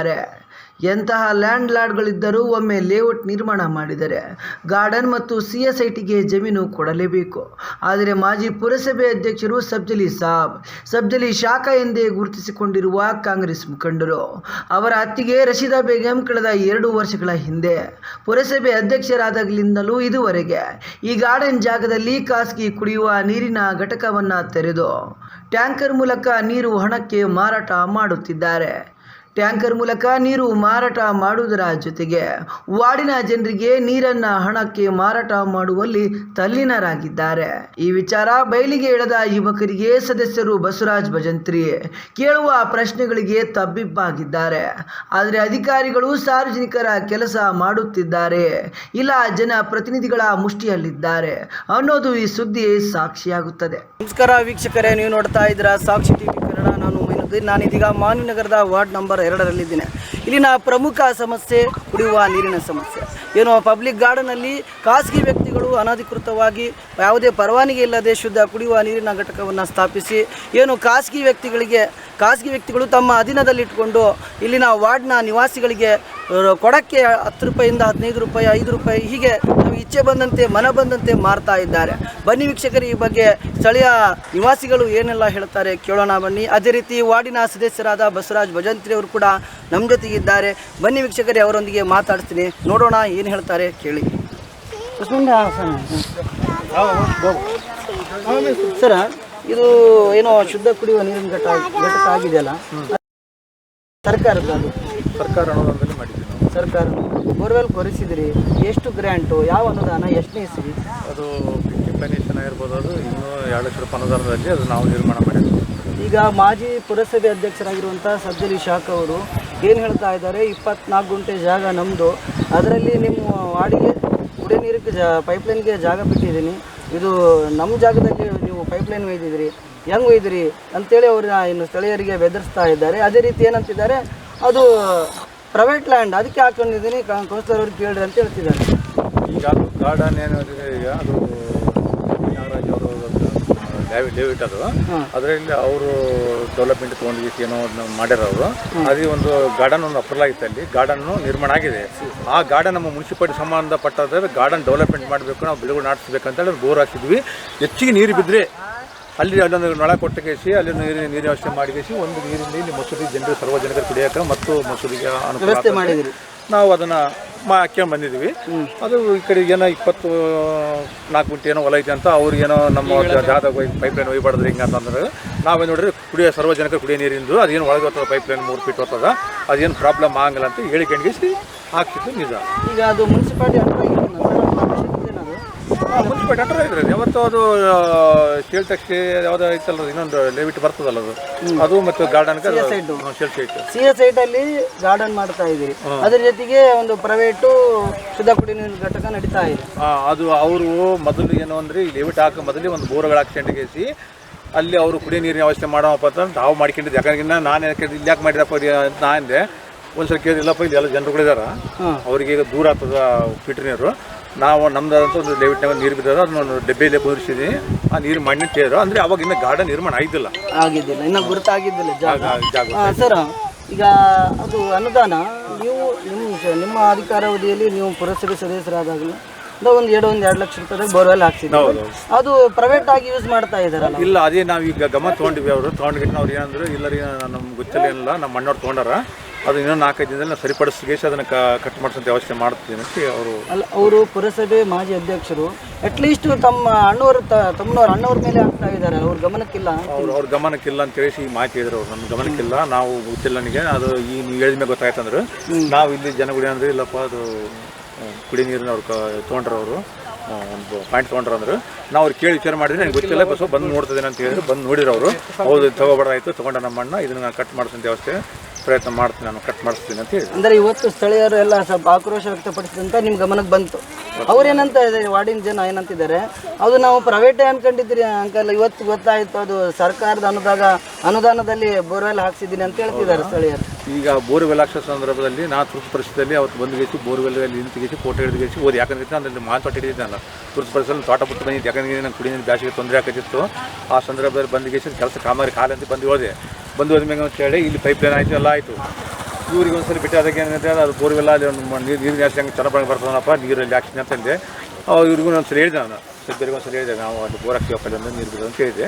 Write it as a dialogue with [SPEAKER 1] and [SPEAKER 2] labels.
[SPEAKER 1] ಮಾಡಿದ್ದಾರೆ. ಎಂತಹ ಲ್ಯಾಂಡ್ ಲಾರ್ಡ್ಗಳಿದ್ದರೂ ಒಮ್ಮೆ ಲೇಔಟ್ ನಿರ್ಮಾಣ ಮಾಡಿದರೆ ಗಾರ್ಡನ್ ಮತ್ತು ಸಿ ಎಸ್ ಜಮೀನು ಕೊಡಲೇಬೇಕು. ಆದರೆ ಮಾಜಿ ಪುರಸಭೆ ಅಧ್ಯಕ್ಷರು ಸಬ್ಜಲಿ ಸಾಬ್, ಸಬ್ಜಲಿ ಶಾಖ ಎಂದೇ ಗುರುತಿಸಿಕೊಂಡಿರುವ ಕಾಂಗ್ರೆಸ್ ಮುಖಂಡರು, ಅವರ ಅತ್ತಿಗೆ ರಶೀದಾ ಬೇಗಂ ಕಳೆದ ಎರಡು ವರ್ಷಗಳ ಹಿಂದೆ. ಪುರಸಭೆ ಅಧ್ಯಕ್ಷರಾದಾಗಲಿಂದಲೂ ಇದುವರೆಗೆ ಈ ಗಾರ್ಡನ್ ಜಾಗದಲ್ಲಿ ಖಾಸಗಿ ಕುಡಿಯುವ ನೀರಿನ ಘಟಕವನ್ನು ತೆರೆದು ಟ್ಯಾಂಕರ್ ಮೂಲಕ ನೀರು ಹಣಕ್ಕೆ ಮಾರಾಟ ಮಾಡುತ್ತಿದ್ದಾರೆ. ಟ್ಯಾಂಕರ್ ಮೂಲಕ ನೀರು ಮಾರಾಟ ಮಾಡುವುದರ ಜೊತೆಗೆ ವಾರ್ಡಿನ ಜನರಿಗೆ ನೀರನ್ನ ಹಣಕ್ಕೆ ಮಾರಾಟ ಮಾಡುವಲ್ಲಿ ತಲ್ಲೀನರಾಗಿದ್ದಾರೆ. ಈ ವಿಚಾರ ಬಯಲಿಗೆ ಇಳದ ಯುವಕರಿಗೆ ಸದಸ್ಯರು ಬಸವರಾಜ್ ಭಜಂತ್ರಿ ಕೇಳುವ ಪ್ರಶ್ನೆಗಳಿಗೆ ತಬ್ಬಿಬ್ಬಾಗಿದ್ದಾರೆ. ಆದರೆ ಅಧಿಕಾರಿಗಳು ಸಾರ್ವಜನಿಕರ ಕೆಲಸ ಮಾಡುತ್ತಿದ್ದಾರೆ. ಇಲ್ಲ, ಜನ ಪ್ರತಿನಿಧಿಗಳ ಮುಷ್ಟಿಯಲ್ಲಿದ್ದಾರೆ ಅನ್ನೋದು ಈ ಸುದ್ದಿ ಸಾಕ್ಷಿಯಾಗುತ್ತದೆ. ನಮಸ್ಕಾರ ವೀಕ್ಷಕರೇ, ನೀವು ನೋಡ್ತಾ ಇದ್ದೀರಾ ಸಾಕ್ಷಿ ಟಿವಿ ಕನ್ನಡ. ನಾನು ಇದೀಗ ನಾನಿದೀಗ ಮಾನಿನಗರದ ವಾರ್ಡ್ ನಂಬರ್ ಎರಡರಲ್ಲಿದ್ದೇನೆ. ಇಲ್ಲಿನ ಪ್ರಮುಖ ಸಮಸ್ಯೆ ಕುಡಿಯುವ ನೀರಿನ ಸಮಸ್ಯೆ. ಏನು ಪಬ್ಲಿಕ್ ಗಾರ್ಡನಲ್ಲಿ ಖಾಸಗಿ ವ್ಯಕ್ತಿಗಳು ಅನಧಿಕೃತವಾಗಿ ಯಾವುದೇ ಪರವಾನಗಿ ಇಲ್ಲದೆ ಶುದ್ಧ ಕುಡಿಯುವ ನೀರಿನ ಘಟಕವನ್ನು ಸ್ಥಾಪಿಸಿ, ಏನು ಖಾಸಗಿ ವ್ಯಕ್ತಿಗಳಿಗೆ, ಖಾಸಗಿ ವ್ಯಕ್ತಿಗಳು ತಮ್ಮ ಅಧೀನದಲ್ಲಿಟ್ಟುಕೊಂಡು ಇಲ್ಲಿನ ವಾರ್ಡ್ನ ನಿವಾಸಿಗಳಿಗೆ ಕೊಡಕ್ಕೆ ಹತ್ತು ರೂಪಾಯಿಂದ ಹದಿನೈದು ರೂಪಾಯಿ ಐದು ರೂಪಾಯಿ ಹೀಗೆ ನಾವು ಇಚ್ಛೆ ಬಂದಂತೆ ಮನ ಬಂದಂತೆ ಮಾರ್ತಾ ಇದ್ದಾರೆ. ಬನ್ನಿ ವೀಕ್ಷಕರು ಈ ಬಗ್ಗೆ ಸ್ಥಳೀಯ ನಿವಾಸಿಗಳು ಏನೆಲ್ಲ ಹೇಳ್ತಾರೆ ಕೇಳೋಣ ಬನ್ನಿ. ಅದೇ ರೀತಿ ವಾರ್ಡಿನ ಸದಸ್ಯರಾದ ಬಸವರಾಜ್ ಭಜಂತ್ರಿ ಅವರು ಕೂಡ ನಮ್ಮ ಜೊತೆಗಿದ್ದಾರೆ ಬನ್ನಿ ವೀಕ್ಷಕರೇ ಅವರೊಂದಿಗೆ ಮಾತಾಡ್ತೀನಿ. ನೋಡೋಣ ಏನು ಹೇಳ್ತಾರೆ ಕೇಳಿ. ಸರ ಇದು ಏನೋ ಶುದ್ಧ ಕುಡಿಯುವ ನೀರಿನ ಘಟ ಘಟಕ ಆಗಿದೆಯಲ್ಲ? ಸರ್ಕಾರದ ಅದು.
[SPEAKER 2] ಸರ್ಕಾರ ಅನುದಾನದಲ್ಲಿ ಮಾಡಿದ್ವಿ ನಾವು.
[SPEAKER 1] ಸರ್ಕಾರ ಬೋರ್ವೆಲ್ ಕೊರೆಸಿದ್ರಿ ಎಷ್ಟು ಗ್ರ್ಯಾಂಟು ಯಾವ ಅನುದಾನ ಎಷ್ಟನೇ ಇಸ್ವಿ
[SPEAKER 2] ಅದು ಫಿಫ್ಟಿ ಫೈನೇಷನ್ ಆಗಿರ್ಬೋದು ಅದು ಇನ್ನೂ ಎರಡು ಲಕ್ಷ ರೂಪಾಯಿ ಅನುದಾನದಲ್ಲಿ ಅದು ನಾವು ನಿರ್ಮಾಣ ಮಾಡಿದ್ವಿ
[SPEAKER 1] ಈಗ ಮಾಜಿ ಪುರಸಭೆ ಅಧ್ಯಕ್ಷರಾಗಿರುವಂಥ ಸಜ್ಜಲಿ ಶಾಖ ಅವರು ಏನು ಹೇಳ್ತಾ ಇದ್ದಾರೆ ಇಪ್ಪತ್ನಾಲ್ಕು ಗುಂಟೆ ಜಾಗ ನಮ್ಮದು ಅದರಲ್ಲಿ ನಿಮ್ಮ ವಾಡಿಗೆ ಕುಡಿಯೋ ನೀರಿಗೆ ಜಾ ಪೈಪ್ಲೈನ್ಗೆ ಜಾಗ ಬಿಟ್ಟಿದ್ದೀನಿ. ಇದು ನಮ್ಮ ಜಾಗದಲ್ಲಿ ನೀವು ಪೈಪ್ಲೈನ್ ಒಯ್ದಿದ್ರಿ ಹೆಂಗೆ ಒಯ್ದಿರಿ ಅಂತೇಳಿ ಅವ್ರನ್ನ ಇನ್ನು ಸ್ಥಳೀಯರಿಗೆ ಬೆದರಿಸ್ತಾ ಇದ್ದಾರೆ. ಅದೇ ರೀತಿ ಏನಂತಿದ್ದಾರೆ ಅದು ಪ್ರೈವೇಟ್ ಲ್ಯಾಂಡ್ ಅದಕ್ಕೆ ಹಾಕೊಂಡಿದ್ದೀನಿ. ಕೌನ್ಸಿಲರ್ ಅವ್ರಿಗೆ ಕೇಳ್ರಿ ಅಂತ ಹೇಳ್ತಿದ್ದಾರೆ.
[SPEAKER 2] ಈಗ ಅದು ಗಾರ್ಡನ್ ಏನಿದೆ ಈಗ ಅದು ನಾಗರಾಜ್ ಅವರು ಲೇವಿಟ್ ಅದು. ಅದರಲ್ಲಿ ಅವರು ಡೆವಲಪ್ಮೆಂಟ್ ತೊಗೊಂಡು ಏನೋ ಮಾಡ್ಯಾರ ಅವರು. ಅದೇ ಒಂದು ಗಾರ್ಡನ್ ಒಂದು ಅಪ್ರೂವಲ್ ಆಗಿತ್ತು ಅಲ್ಲಿ. ಗಾರ್ಡನ್ ನಿರ್ಮಾಣ ಆಗಿದೆ. ಆ ಗಾರ್ಡನ್ ನಮ್ಮ ಮುನ್ಸಿಪಾಲಿಟಿ ಸಂಬಂಧಪಟ್ಟಾದ್ರೆ ಗಾರ್ಡನ್ ಡೆವಲಪ್ಮೆಂಟ್ ಮಾಡಬೇಕು ನಾವು ಬೆಳೆಗಳು ನಾಟಿಸ್ಬೇಕಂತೇಳಿ ಬೋರ್ ಹಾಕಿದ್ವಿ. ಹೆಚ್ಚಿಗೆ ನೀರು ಬಿದ್ದರೆ ಅಲ್ಲಿ ಅಲ್ಲೊಂದು ನಳ ಕೊಟ್ಟು ಕೇಸಿ ಅಲ್ಲಿ ನೀರಿನ ನೀರಿನ ವ್ಯವಸ್ಥೆ ಮಾಡಿಕೇಸಿ ಒಂದು ನೀರಿನ ಇಲ್ಲಿ ಮಸೂದಿ ಜನರು ಸಾರ್ವಜನಿಕರು ಕುಡಿಯೋಕೆ ಮತ್ತು ಮಸೂದಿಗೆ ಅನುಕೂಲ ನಾವು ಅದನ್ನು ಮಾ ಹಾಕ್ಕೊಂಡು ಬಂದಿದ್ವಿ ಅದು ಈ ಕಡೆ ಏನೋ ಇಪ್ಪತ್ತು ನಾಲ್ಕು ಗುಂಟೆ ಏನೋ ಹೊಲ ಐತೆ ಅಂತ ಅವ್ರಿಗೇನೋ ನಮ್ಮ ಜಾಗ ಪೈಪ್ ಲೈನ್ ಒಯ್ಬಾರ್ದ್ರಿ ಹಿಂಗೆ ಅಂತಂದ್ರೆ ನಾವೇನು ನೋಡ್ರಿ ಕುಡಿಯೋ ಸಾರ್ವಜನಿಕ ಕುಡಿಯೋ ನೀರಿಂದು ಅದೇನು ಒಳಗೆ ಹೋಗ್ತದೆ ಪೈಪ್ ಲೈನ್ ಮೂರು ಫೀಟ್ ಹೋಗ್ತದ ಅದೇನು ಪ್ರಾಬ್ಲಮ್ ಆಗಲ್ಲ ಅಂತ ಹೇಳಿಕೊಂಡಿಸಿ ಹಾಕ್ತಿದ್ದು ನಿಜ.
[SPEAKER 1] ಈಗ ಅದು ಮುನ್ಸಿಪಾಲಿಟಿ ಅದು
[SPEAKER 2] ಮುನ್ಸಿಪಾಲಿಟಿ ಹತ್ರ ಇದ್ರೆ ಯಾವತ್ತು ಅದು ಶೇಲ್ ಟ್ಯಾಕ್ಸ್ ಯಾವ್ದು ಐತಲ್ಲ ಇನ್ನೊಂದು ಲೇವಿಟ್ ಬರ್ತದಲ್ಲ ಅದು. ಅದು ಮತ್ತು ಗಾರ್ಡನ್ ಶೇಲ್
[SPEAKER 1] ಸಿ ಎಸ್ ಅಲ್ಲಿ ಗಾರ್ಡನ್ ಮಾಡ್ತಾ ಇದ್ದೀರಿ. ಅದ್ರ ಜೊತೆಗೆ ಒಂದು ಪ್ರೈವೇಟ್ ಶುದ್ಧ ಕುಡಿ ನೀರಿನ ಘಟಕ ನಡೀತಾ ಇದೆ.
[SPEAKER 2] ಅದು ಅವರು ಮೊದಲು ಏನು ಅಂದ್ರೆ ಲೇವಿಟ್ ಹಾಕೋ ಮೊದಲೇ ಒಂದು ಬೋರ್ಗಳು ಹಾಕ್ಸ್ಕೊಂಡೇಸಿ ಅಲ್ಲಿ ಅವರು ಕುಡಿ ನೀರಿನ ವ್ಯವಸ್ಥೆ ಮಾಡೋಪ್ಪ ಅಂತ ನಾವು ಮಾಡ್ಕೊಂಡಿದ್ದೆ. ಯಾಕಂದ್ರೆ ನಾನು ಯಾಕೆ ಇಲ್ಲಿ ಯಾಕೆ ಮಾಡಿದಪ್ಪ ನಾ ಅಂದೆ. ಒಂದ್ಸಲ ಕೇಳಿಲ್ಲಪ್ಪ ಇಲ್ಲಿ ಎಲ್ಲ ಜನರುಗಳಿದಾರ. ಅವ್ರಿಗೆ ಈಗ ದೂರ ಆಗ್ತದ ಫಿಲ್ಟರ್ ನೀರು. ನಾವು ನಮ್ದಂತ ಒಂದು ಲೆವಿಟ್ನಾಗ ನೀರು ಬಿದ್ದದ ಅದನ್ನ ಡಬ್ಬಿಯಲ್ಲಿ ಕುದಿಸಿದ್ವಿ ಆ ನೀರು ಮಣ್ಣಿನ ಕೇಳಿದ್ರು ಅಂದ್ರೆ ಅವಾಗ ಇನ್ನು ಗಾರ್ಡನ್ ನಿರ್ಮಾಣ ಆಗಿದ್ದಿಲ್ಲ.
[SPEAKER 1] ಆಗಿದ್ದಿಲ್ಲ ಇನ್ನ ಗುರುತಾಗಿದ್ದಿಲ್ಲ ಜಾಗ.
[SPEAKER 2] ಜಾಗ
[SPEAKER 1] ಸರ್ ಈಗ ಅದು ಅನುದಾನ ನೀವು ನಿಮ್ಮ ನಿಮ್ಮ ಅಧಿಕಾರಾವಧಿಯಲ್ಲಿ ನೀವು ಪುರಸಭೆ ಸದಸ್ಯರಾದಾಗಲೂ ಅಂದ್ರೆ ಒಂದು ಎರಡು ಒಂದು ಎರಡು ಲಕ್ಷ ರೂಪಾಯಿ ಬೋರ್ವೆಲ್ ಹಾಕ್ಸಿದ್ರು. ಅದು ಪ್ರೈವೇಟ್ ಆಗಿ ಯೂಸ್ ಮಾಡ್ತಾ ಇದಾರಲ್ಲ
[SPEAKER 2] ಇಲ್ಲ ಅದೇ ನಾವು ಈಗ ಗಮನ ತೊಗೊಂಡಿವಿ ಅವರು. ತೊಗೊಂಡ್ಗಿಟ್ಟು ಅವ್ರು ಏನಂದ್ರೆ ಇಲ್ಲ ರೀ ನಮ್ಗೆ ಗೊತ್ತಿಲ್ಲ ಏನಿಲ್ಲ ನಮ್ಮ ಮಣ್ಣವ್ರು ತೊಗೊಂಡಾರ. ಅದು ಇನ್ನೊಂದು ನಾಲ್ಕೈದು ದಿನದಲ್ಲಿ ನಾವು ಸರಿಪಡಿಸಿಗೆ ಅದನ್ನು ಕಟ್ ಮಾಡಿಸೋಂಥ ವ್ಯವಸ್ಥೆ ಮಾಡ್ತೀನಿ ಅಂತ ಅವರು
[SPEAKER 1] ಅಲ್ಲ ಅವರು ಪುರಸಭೆ ಮಾಜಿ ಅಧ್ಯಕ್ಷರು. ಅಟ್ಲೀಸ್ಟ್ ತಮ್ಮ ಅಣ್ಣವ್ರ ತಮ್ಮನವ್ರ ಅಣ್ಣವ್ರ ಮೇಲೆ ಆಗ್ತಾ ಇದ್ದಾರೆ. ಅವ್ರ ಗಮನಕ್ಕಿಲ್ಲ
[SPEAKER 2] ಅವ್ರು ಅವ್ರ ಗಮನಕ್ಕಿಲ್ಲ ಅಂತ ಹೇಳಿ ಈ ಮಾಹಿತಿ ಇದ್ರು ಅವ್ರು. ನಮ್ಮ ಗಮನಕ್ಕಿಲ್ಲ. ನಾವು ಗೊತ್ತಿಲ್ಲ ನನಗೆ ಅದು ಈ ನೀವು ಹೇಳಿದ ಮೇಲೆ ಗೊತ್ತಾಯ್ತಂದ್ರೆ. ನಾವು ಇಲ್ಲಿ ಜನಗುಡಿ ಅಂದ್ರೆ ಇಲ್ಲಪ್ಪ ಅದು ಕುಡಿ ನೀರಿನ ಅವ್ರು ತೊಗೊಂಡ್ರು ಅವರು. ಒಂದು ಪಾಯಿಂಟ್ ತೊಗೊಂಡ್ರು ಅಂದ್ರೆ. ನಾವು ಅವ್ರು ಕೇಳಿ ವಿಚಾರ ಮಾಡಿದ್ರೆ ನನಗೆ ಗೊತ್ತಿಲ್ಲ. ಬಸ್ ಬಂದು ನೋಡ್ತಿದ್ದೇನೆ ಅಂತ ಹೇಳಿದ್ರು. ಬಂದು ನೋಡಿದ್ರು ಅವರು. ಹೌದು ತಗೋಬಾರ್ದಾಯ್ತು ತೊಗೊಂಡ ನಮ್ಮ ಅಣ್ಣ ಇದನ್ನ ನಾನು ಕಟ್ ಮಾಡಿಸೋ ವ್ಯವಸ್ಥೆ. ಪ್ರಯತ್ನ ಮಾಡ್ತೀನಿ ನಾನು ಕಟ್ ಮಾಡಿಸ್ತೀನಿ ಅಂತ ಹೇಳಿ.
[SPEAKER 1] ಅಂದ್ರೆ ಇವತ್ತು ಸ್ಥಳೀಯರು ಎಲ್ಲ ಸ್ವಲ್ಪ ಆಕ್ರೋಶ ವ್ಯಕ್ತಪಡಿಸಿದಂತ ನಿಮ್ಮ ಗಮನಕ್ಕೆ ಬಂತು. ಅವ್ರೇನಂತ ಇದ್ದಾರೆ ವಾರ್ಡಿನ ಜನ ಏನಂತಿದ್ದಾರೆ ಅದು ನಾವು ಪ್ರೈವೇಟೇ ಅನ್ಕೊಂಡಿದ್ದೀರಿ ಅಂಕಲ್ ಇವತ್ತು ಗೊತ್ತಾಯಿತು ಅದು ಸರ್ಕಾರದ ಅನುದಾನ ಅನುದಾನದಲ್ಲಿ ಬೋರ್ವೆಲ್ ಹಾಕ್ಸಿದ್ದೀನಿ ಅಂತ ಹೇಳ್ತಿದ್ದಾರೆ ಸ್ಥಳೀಯರು.
[SPEAKER 2] ಈಗ ಬೋರ್ವೆಲ್ ಹಾಕ್ಸೋ ಸಂದರ್ಭದಲ್ಲಿ ನಾ ತುರ್ತು ಪರಿಸ್ಥಿತಿಯಲ್ಲಿ ಅವತ್ತು ಬಂದು ಗೇಸಿ ಬೋರ್ವೆಲ್ ನಿಂತಿಗೇಸಿ ಫೋಟೋ ಹಿಡಿದು ಓದಿ. ಯಾಕಂದ್ರೆ ಅದರಲ್ಲಿ ಮಾತು ಹಿಡಿದಿದ್ದಲ್ಲ. ತುರ್ತು ಪರಿಸ್ಥಿತಿಯಲ್ಲಿ ತೋಟ ಬಿಟ್ಟು ಬಂದಿದ್ದು. ಯಾಕಂದ್ರೆ ನಂಗೆ ಕುಡಿಯಿಂದ ಬ್ಯಾಸಿಗೆ ತೊಂದರೆ ಆಗ್ತಿತ್ತು. ಆ ಸಂದರ್ಭದಲ್ಲಿ ಬಂದು ಗೇಸಿ ಕೆಲಸ ಕಾಮಾರಿ ಕಾಲ ಅಂತ ಬಂದು ಹೋದೆ ಬಂದು ಹೋದ್ಮೇಲೆ ಅಂತ ಹೇಳಿ, ಇಲ್ಲಿ ಪೈಪ್ ಲೈನ್ ಆಯಿತು, ಎಲ್ಲ ಆಯಿತು. ಇವ್ರಿಗೆ ಒಂದ್ಸರಿ ಬಿಟ್ಟು ಅದಕ್ಕೆ ಏನಂದ್ರೆ, ಅದು ಬೋರ್ವೆಲ್ಲ ಅಲ್ಲಿ ಒಂದು ನೀರು ನೀರು ಜಾಸ್ತಿ ಹಂಗೆ ಚೆನ್ನಾಗಿ ಬರ್ತದನಪ್ಪ ನೀರಲ್ಲಿ ಹಾಕ್ತೀನಿ ಅಂತಂದೆ ಅವ್ರು ಇವ್ರಿಗೂ ಒಂದ್ಸರಿ ಹೇಳಿದೆ ನಾನು. ಸದ್ಯರಿಗೆ ಒಂದ್ಸರಿ ಹೇಳಿದೆ, ನಾವು ಅದು ಬೋರ್ ಹಾಕ್ತೀವಪ್ಪ ನೀರು ಬಿಡೋದು ಅಂತ ಹೇಳಿದೆ.